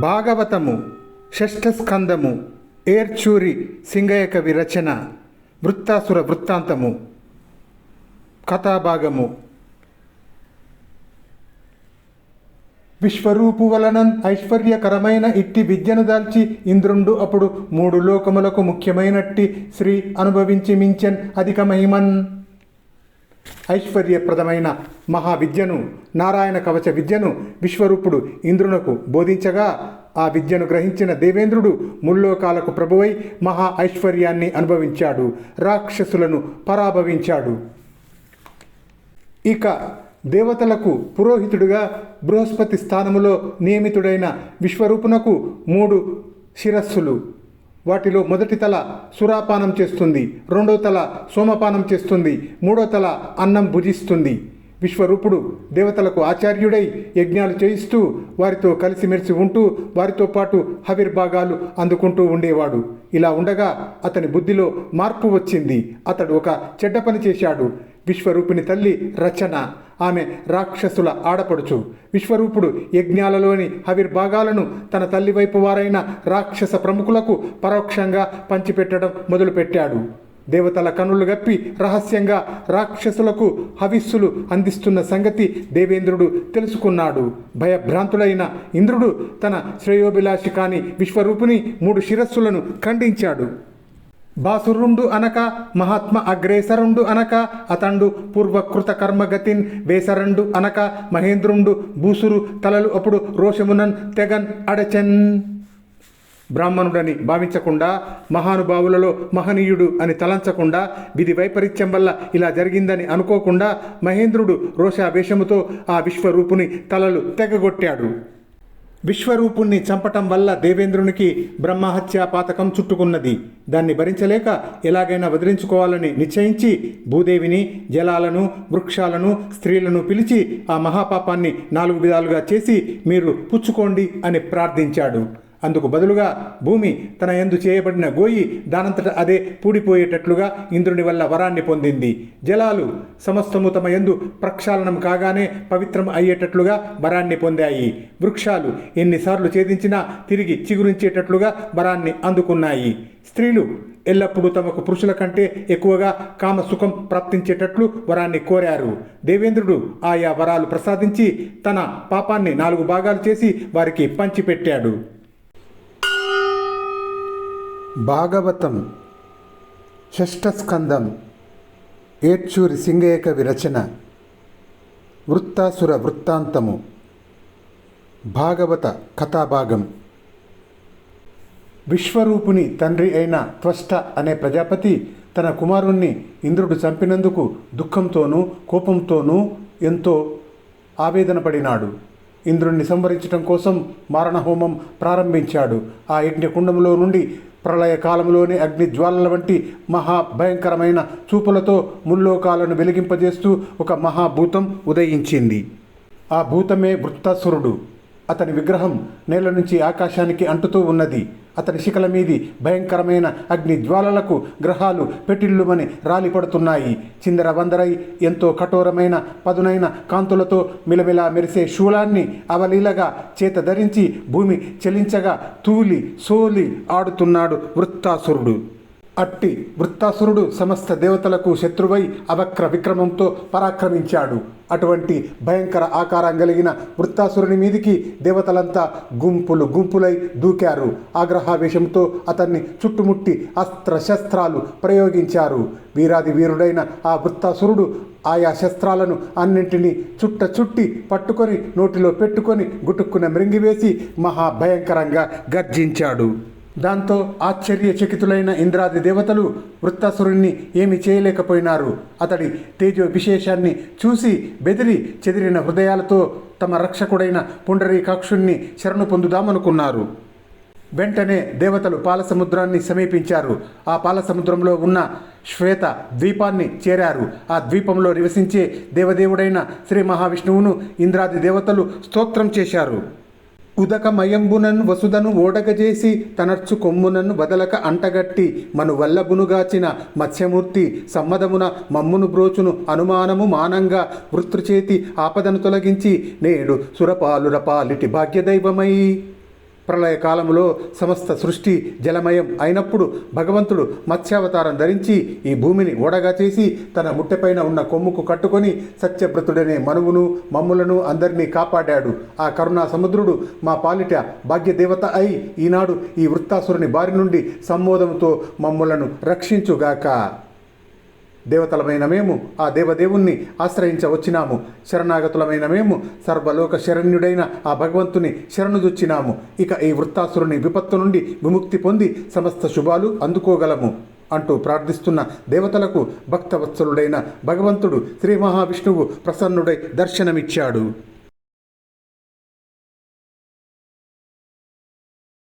భాగవతము షష్ఠస్కందము ఏర్చూరి సింగయ్య కవి రచన వృత్తాసుర వృత్తాంతము కథాభాగము. విశ్వరూపు వలనన్ ఐశ్వర్యకరమైన ఇట్టి విద్యను దాల్చి ఇంద్రుండు అప్పుడు మూడు లోకములకు ముఖ్యమైనట్టి శ్రీ అనుభవించి మించెన్ అధిక మహిమన్. ఐశ్వర్యప్రదమైన మహావిద్యను నారాయణ కవచ విద్యను విశ్వరూపుడు ఇంద్రునకు బోధించగా ఆ విద్యను గ్రహించిన దేవేంద్రుడు ముల్లోకాలకు ప్రభువై మహా ఐశ్వర్యాన్ని అనుభవించాడు రాక్షసులను పరాభవించాడు. ఇక దేవతలకు పురోహితుడిగా బృహస్పతి స్థానములో నియమితుడైన విశ్వరూపునకు మూడు శిరస్సులు. వాటిలో మొదటి తల సురాపానం చేస్తుంది రెండో తల సోమపానం చేస్తుంది మూడో తల అన్నం భుజిస్తుంది. విశ్వరూపుడు దేవతలకు ఆచార్యుడై యజ్ఞాలు చేయిస్తూ వారితో కలిసిమెలిసి ఉంటూ వారితో పాటు హవిర్భాగాలు అందుకుంటూ ఉండేవాడు. ఇలా ఉండగా అతని బుద్ధిలో మార్పు వచ్చింది. అతడు ఒక చెడ్డ పని చేశాడు. విశ్వరూపిణి తల్లి రచన. ఆమె రాక్షసుల ఆడపడుచు. విశ్వరూపుడు యజ్ఞాలలోని హవిర్భాగాలను తన తల్లి వైపు వారైన రాక్షస ప్రముఖులకు పరోక్షంగా పంచిపెట్టడం మొదలుపెట్టాడు. దేవతల కనులు గప్పి రహస్యంగా రాక్షసులకు హవిస్సులు అందిస్తున్న సంగతి దేవేంద్రుడు తెలుసుకున్నాడు. భయభ్రాంతుడైన ఇంద్రుడు తన శ్రేయోభిలాషి కాని విశ్వరూపుని మూడు శిరస్సులను ఖండించాడు. బాసురుండు అనక మహాత్మ అగ్రేసరుండు అనక అతండు పూర్వకృత కర్మగతిన్ వేసరండు అనక మహేంద్రుండు భూసురు తలలు అప్పుడు రోషమునన్ తెగన్ అడచెన్. బ్రాహ్మణుడని భావించకుండా మహానుభావులలో మహనీయుడు అని తలంచకుండా విధి వైపరీత్యం వల్ల ఇలా జరిగిందని అనుకోకుండా మహేంద్రుడు రోషావేశముతో ఆ విశ్వరూపుని తలలు తెగగొట్టాడు. విశ్వరూపుణ్ణి చంపటం వల్ల దేవేంద్రునికి బ్రహ్మహత్యా పాతకం చుట్టుకున్నది. దాన్ని భరించలేక ఎలాగైనా వదిలించుకోవాలని నిశ్చయించి భూదేవిని జలాలను వృక్షాలను స్త్రీలను పిలిచి ఆ మహాపాపాన్ని నాలుగు విధాలుగా చేసి మీరు పుచ్చుకోండి అని ప్రార్థించాడు. అందుకు బదులుగా భూమి తన ఎందు చేయబడిన గోయి దానంతట అదే పూడిపోయేటట్లుగా ఇంద్రుని వల్ల వరాన్ని పొందింది. జలాలు సమస్తము తమ ఎందు ప్రక్షాళనం కాగానే పవిత్రం అయ్యేటట్లుగా వరాన్ని పొందాయి. వృక్షాలు ఎన్నిసార్లు ఛేదించినా తిరిగి చిగురించేటట్లుగా వరాన్ని అందుకున్నాయి. స్త్రీలు ఎల్లప్పుడూ తమకు పురుషుల కంటే ఎక్కువగా కామసుఖం ప్రాప్తించేటట్లు వరాన్ని కోరారు. దేవేంద్రుడు ఆయా వరాలు ప్రసాదించి తన పాపాన్ని నాలుగు భాగాలు చేసి వారికి పంచిపెట్టాడు. భాగవతం షష్ఠస్కందం ఏడ్చూరి సింగయ్య విరచన వృత్తాసుర వృత్తాంతము భాగవత కథాభాగం. విశ్వరూపుని తండ్రి అయిన త్వష్ట అనే ప్రజాపతి తన కుమారుణ్ణి ఇంద్రుడు చంపినందుకు దుఃఖంతోనూ కోపంతోనూ ఎంతో ఆవేదనపడినాడు. ఇంద్రుణ్ణి సంవరించడం కోసం మారణహోమం ప్రారంభించాడు. ఆ యజ్ఞకుండంలో నుండి ప్రళయ కాలంలోని అగ్ని జ్వాలల వంటి మహాభయంకరమైన చూపులతో ముల్లోకాలను వెలిగింపజేస్తూ ఒక మహాభూతం ఉదయించింది. ఆ భూతమే వృత్తాసురుడు. అతని విగ్రహం నేల నుంచి ఆకాశానికి అంటుతూ ఉన్నది. అతని శిఖల మీది భయంకరమైన అగ్ని జ్వాలలకు గ్రహాలు పెటిల్లుమని రాలిపడుతున్నాయి. చిందర వందరై ఎంతో కఠోరమైన పదునైన కాంతులతో మిలమిలా మెరిసే శూలాన్ని అవలీలగా చేత ధరించి భూమి చెలించగా తూలి సోలి ఆడుతున్నాడు వృత్తాసురుడు. అట్టి వృత్తాసురుడు సమస్త దేవతలకు శత్రువై అవక్ర విక్రమంతో పరాక్రమించాడు. అటువంటి భయంకర ఆకారం కలిగిన వృత్తాసురుని మీదికి దేవతలంతా గుంపులు గుంపులై దూకారు. ఆగ్రహావేశంతో అతన్ని చుట్టుముట్టి అస్త్ర శస్త్రాలు ప్రయోగించారు. వీరాది వీరుడైన ఆ వృత్తాసురుడు ఆయా శస్త్రాలను అన్నింటినీ చుట్ట చుట్టి పట్టుకొని నోటిలో పెట్టుకొని గుటుక్కున మృంగివేసి మహాభయంకరంగా గర్జించాడు. దాంతో ఆశ్చర్యచకితులైన ఇంద్రాది దేవతలు వృత్తాసురుణ్ణి ఏమి చేయలేకపోయినారు. అతడి తేజో విశేషాన్ని చూసి బెదిరి చెదిరిన హృదయాలతో తమ రక్షకుడైన పుండరీకాక్షుణ్ణి శరణు పొందుదామనుకున్నారు. వెంటనే దేవతలు పాలసముద్రాన్ని సమీపించారు. ఆ పాలసముద్రంలో ఉన్న శ్వేత ద్వీపాన్ని చేరారు. ఆ ద్వీపంలో నివసించే దేవదేవుడైన శ్రీ మహావిష్ణువును ఇంద్రాది దేవతలు స్తోత్రం చేశారు. ఉదకమయంబునను వసుదను ఓడగజేసి తనర్చు కొమ్మునన్ను వదలక అంటగట్టి మను వల్లబునుగాచిన మత్స్యమూర్తి సమ్మదమున మమ్మును బ్రోచును అనుమానము మానంగా వృత్రుచేతి ఆపదను తొలగించి నేడు సురపాలుర పాలిటి భాగ్యదైవమై. ప్రళయ కాలంలో సమస్త సృష్టి జలమయం అయినప్పుడు భగవంతుడు మత్స్యావతారం ధరించి ఈ భూమిని ఓడగా చేసి తన ముట్టెపైన ఉన్న కొమ్ముకు కట్టుకొని సత్యవ్రతుడనే మనువును మమ్ములను అందరినీ కాపాడాడు. ఆ కరుణా సముద్రుడు మా పాలిట భాగ్యదేవత అయి ఈనాడు ఈ వృత్తాసురుని బారి నుండి సంబోధంతో మమ్ములను రక్షించుగాక. దేవతలమైన మేము ఆ దేవదేవుణ్ణి ఆశ్రయించవచ్చినాము శరణాగతులమైన మేము సర్వలోక శరణ్యుడైన ఆ భగవంతుని శరణుదొచ్చినాము ఇక ఈ వృత్తాసురుని విపత్తు నుండి విముక్తి పొంది సమస్త శుభాలు అందుకోగలము అంటూ ప్రార్థిస్తున్న దేవతలకు భక్తవత్సలుడైన భగవంతుడు శ్రీ మహావిష్ణువు ప్రసన్నుడై దర్శనమిచ్చాడు.